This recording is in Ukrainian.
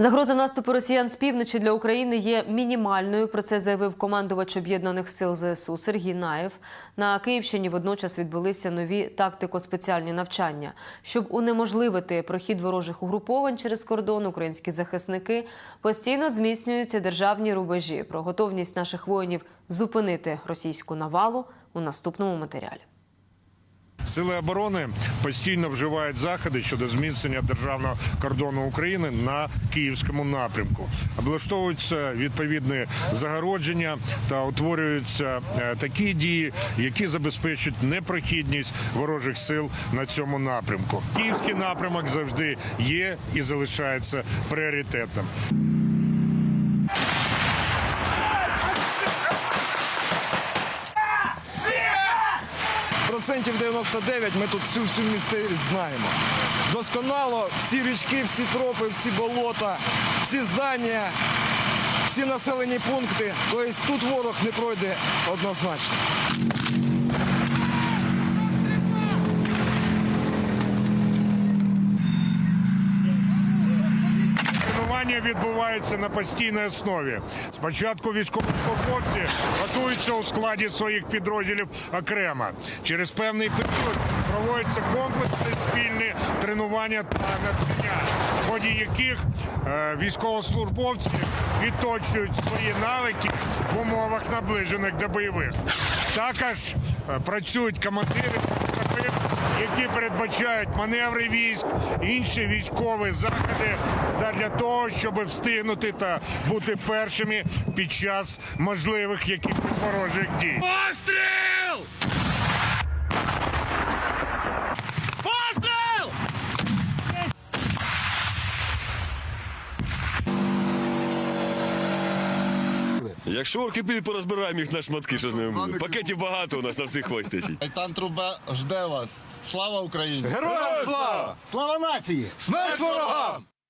Загроза наступу росіян з півночі для України є мінімальною. Про це заявив командувач об'єднаних сил ЗСУ Сергій Наєв. На Київщині водночас відбулися нові тактико-спеціальні навчання. Щоб унеможливити прохід ворожих угруповань через кордон, українські захисники постійно зміцнюють державні рубежі. Про готовність наших воїнів зупинити російську навалу у наступному матеріалі. Сили оборони постійно вживають заходи щодо зміцнення державного кордону України на київському напрямку. Облаштовуються відповідні загородження та утворюються е, такі дії, які забезпечують непрохідність ворожих сил на цьому напрямку. Київський напрямок завжди є і залишається пріоритетом. Процентів 99 ми тут всю всю місцевість знаємо. Досконало всі річки, всі тропи, всі болота, всі здання, всі населені пункти. Тобто тут ворог не пройде однозначно. Тренування відбувається на постійній основі. Спочатку військовослужбовці готуються у складі своїх підрозділів окремо. Через певний період проводяться комплексні спільні тренування та навчання, в ході яких е, військовослужбовці відточують свої навики в умовах наближених до бойових. Також е, працюють командири штабів, які передбачають маневри військ, інші військові заходи для того, щоб встигнути та бути першими під час можливих якихось ворожих дій. Постріл! Якщо орки підуть, порозбираємо їх на шматки, що з ними буде. Пакетів багато у нас на всіх хвостять. Айтан Труба жде вас. Слава Україні! Героям слава! Слава нації! Смерть ворогам!